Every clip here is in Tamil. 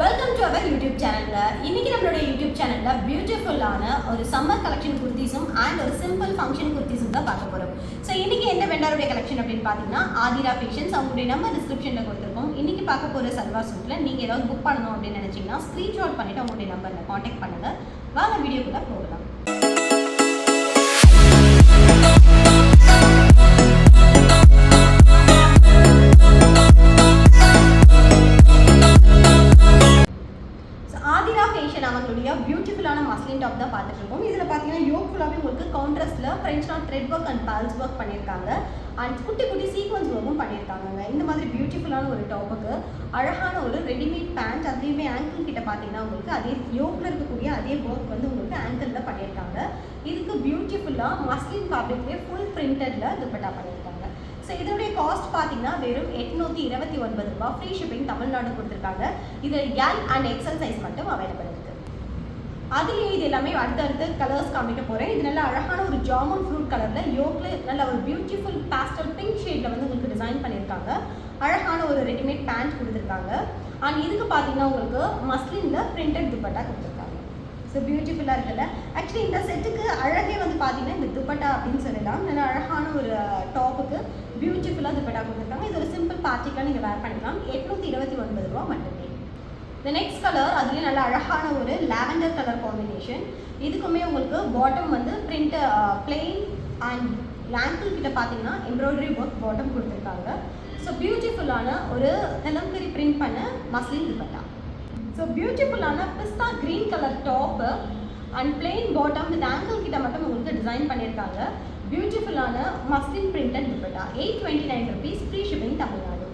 வெல்கம் டு அவர் யூடியூப் சேனலில் இன்னைக்கு நம்மளுடைய யூடியூப் சேனலில் பியூட்டிஃபுல்லான ஒரு சம்மர் கலெக்ஷன் குர்த்திஸும் அண்ட் ஒரு சிம்பிள் ஃபங்க்ஷன் குர்த்திஸும் தான் பார்க்க போகிறோம் ஸோ இன்றைக்கி எந்த வெண்டாருடைய கலெக்ஷன் அப்படின்னு பார்த்தீங்கன்னா ஆதிரா ஃபேஷன்ஸ் அவங்களுடைய நம்ம டிஸ்கிரிப்ஷனில் கொடுத்துருக்கோம். இன்றைக்கி பார்க்க போகிற சல்வார் சூட்டில் நீங்கள் ஏதாவது புக் பண்ணணும் அப்படின்னு நினச்சிங்கன்னா ஸ்க்ரீன்ஷாட் பண்ணிவிட்டு அவங்களுடைய நம்பரில் காண்டாக்ட் பண்ணுங்கள் வாங்க வீடியோக்குள்ளே போகலாம். இருக்கும் இதில் பார்த்தீங்கன்னா யோக் ஃபுல்லாகவே உங்களுக்கு கவுண்டர்ஸில் French knot thread work and balls work பண்ணியிருக்காங்க. அண்ட் குட்டி குட்டி சீக்வன்ஸ் ஒர்க்கும் பண்ணியிருக்காங்க இந்த மாதிரி பியூட்டிஃபுல்லான ஒரு டாப்புக்கு அழகான ஒரு ரெடிமேட் பேண்ட் அதுலேயுமே ஆங்கிள் கிட்ட பார்த்தீங்கன்னா உங்களுக்கு அதே யோக்கில் இருக்கக்கூடிய அதே ஒர்க் வந்து உங்களுக்கு ஆங்கிளில் பண்ணியிருக்காங்க. இதுக்கு பியூட்டிஃபுல்லாக மஸ்லின் ஃபேப்ரிக்லேயே ஃபுல் பிரிண்டடில் துப்பட்டா பண்ணியிருக்காங்க. ஸோ இதோடைய காஸ்ட் பார்த்தீங்கன்னா வெறும் எட்நூற்றி இருபத்தி ஒன்பது ரூபாய். ஃப்ரீ ஷிப்பிங் தமிழ்நாடு கொடுத்துருக்காங்க. இது எல் அண்ட் எக்ஸல் சைஸ் மட்டும் அவைலபிள் இருக்குது அதுலேயும் இது எல்லாமே அடுத்தடுத்து கலர்ஸ் காமிக்க போகிறேன் இது நல்லா அழகான ஒரு ஜாமுன் ஃப்ரூட் கலரில் யோக்கில் நல்ல ஒரு பியூட்டிஃபுல் பேஸ்டல் பிங்க் ஷேடில் வந்து உங்களுக்கு டிசைன் பண்ணியிருக்காங்க. அழகான ஒரு ரெடிமேட் பேண்ட் கொடுத்துருக்காங்க. அண்ட் இதுக்கு பார்த்தீங்கன்னா உங்களுக்கு மஸ்லினில் பிரிண்டட் துப்பட்டா கொடுத்துருக்காங்க. ஸோ பியூட்டிஃபுல்லாக இருக்குல்ல? ஆக்சுவலி இந்த செட்டுக்கு அழகே வந்து பார்த்தீங்கன்னா இந்த துப்பட்டா அப்படின்னு சொல்லலாம். நல்ல அழகான ஒரு டாப்புக்கு பியூட்டிஃபுல்லாக துப்பட்டா கொடுத்துருக்காங்க. இது ஒரு சிம்பிள் பார்ட்டிக்காக நீங்கள் வேர் பண்ணிக்கலாம். எட்நூற்றி இருபத்தி ஒன்பது ரூபா மட்டும். இந்த நெக்ஸ்ட் கலர் அதுலேயும் நல்ல அழகான ஒரு லாவெண்டர் கலர் காம்பினேஷன் இதுக்குமே உங்களுக்கு பாட்டம் வந்து பிரிண்ட் பிளெயின் அண்ட் லேங்கிள் கிட்ட பார்த்தீங்கன்னா எம்ப்ராய்டரி ஒர்க் பாட்டம் கொடுத்துருக்காங்க. ஸோ பியூட்டிஃபுல்லான ஒரு நிலம்கரி பிரிண்ட் பண்ண மஸ்லின் துப்பட்டா. ஸோ பியூட்டிஃபுல்லான pista green colour top and plain bottom with ankle கிட்ட மட்டும் உங்களுக்கு டிசைன் பண்ணியிருக்காங்க பியூட்டிஃபுல்லான muslin printed dupatta. Eight twenty nine rupees free shipping Tamil Nadu.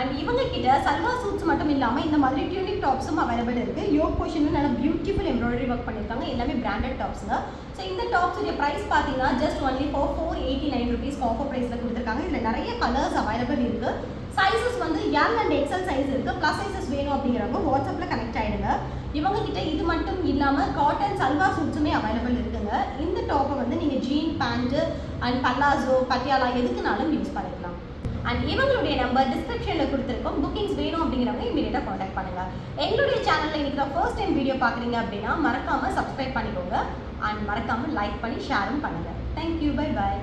And இவங்க கிட்ட சல்வார் சூட்ஸ் மட்டும் இல்லாமல் இந்த மாதிரி டியூனிக் டாப்ஸும் அவைலபிள் இருக்கு. யோக் போர்ஷனும் நல்லா பியூட்டிஃபுல் எம்ப்ராய்டரி ஒர்க் பண்ணியிருக்காங்க எல்லாமே பிராண்டட் டாப்ஸுங்க ஸோ இந்த டாப்ஸுடைய ப்ரைஸ் பார்த்தீங்கன்னா just only four four eighty nine rupees offer ப்ரைஸில் கொடுத்துருக்காங்க. இதில் நிறைய கலர்ஸ் அவைலபிள் இருக்கு. சைஸஸ் வந்து எல் அண்ட் எக்ஸல் சைஸ் இருக்கு. ப்ளஸ் சைஸஸ் வேணும் அப்படிங்கிறவங்க வாட்ஸ்அப்பில் கனெக்ட் ஆயிடுங்க. இவங்க கிட்ட இது மட்டும் இல்லாமல் காட்டன் சல்வார் சூட்ஸுமே அவைலபிள் இருக்குங்க. இந்த டாப்பை வந்து நீங்கள் jean pant and palazzo Patiala எதுக்குனாலும் use பண்ணிக்கலாம். அண்ட் இவங்களுடைய நம்பர் டிஸ்கிரிப்ஷனில் கொடுத்துருக்கோம் புக்கிங்ஸ் வேணும் அப்படிங்கிறவங்க இமீடியட்டாக காண்டாக்ட் பண்ணுங்க. எங்களுடைய சேனலில் இன்றைக்கி தான் ஃபர்ஸ்ட் டைம் வீடியோ பார்க்குறீங்க அப்படின்னா மறக்காமல் சப்ஸ்கிரைப் பண்ணிக்கோங்க. அண்ட் மறக்காமல் லைக் பண்ணி ஷேரும் பண்ணுங்கள் தேங்க்யூ பை பாய்